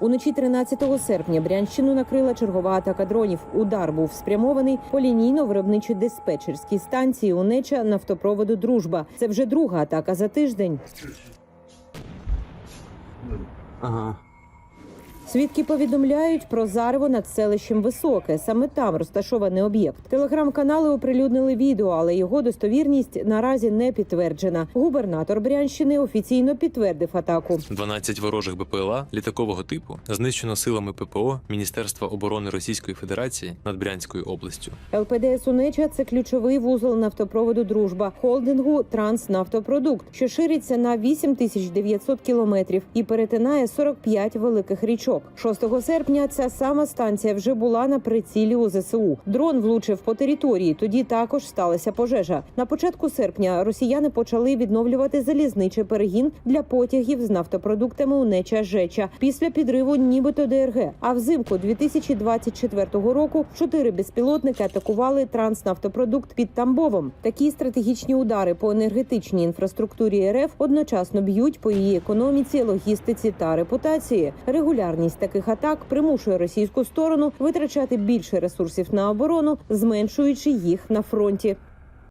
Уночі 13 серпня Брянщину накрила чергова атака дронів. Удар був спрямований по лінійно-виробничій диспетчерській станції Унеча нафтопроводу Дружба. Це вже друга атака за тиждень. Ага. Свідки повідомляють про зарево над селищем Високе. Саме там розташований об'єкт. Телеграм-канали оприлюднили відео, але його достовірність наразі не підтверджена. Губернатор Брянщини офіційно підтвердив атаку. 12 ворожих БПЛА літакового типу знищено силами ППО Міністерства оборони Російської Федерації над Брянською областю. ЛПДС Унеча це ключовий вузол нафтопроводу Дружба холдингу Транснафтопродукт, що шириться на 8900 кілометрів і перетинає 45 великих річок. 6 серпня ця сама станція вже була на прицілі у ЗСУ. Дрон влучив по території. Тоді також сталася пожежа. На початку серпня росіяни почали відновлювати залізничий перегін для потягів з нафтопродуктами Унеча Жеча після підриву, нібито ДРГ. А взимку 2024 року чотири безпілотники атакували транснафтопродукт під Тамбовом. Такі стратегічні удари по енергетичній інфраструктурі РФ одночасно б'ють по її економіці, логістиці та репутації. Регулярність таких атак примушує російську сторону витрачати більше ресурсів на оборону, зменшуючи їх на фронті.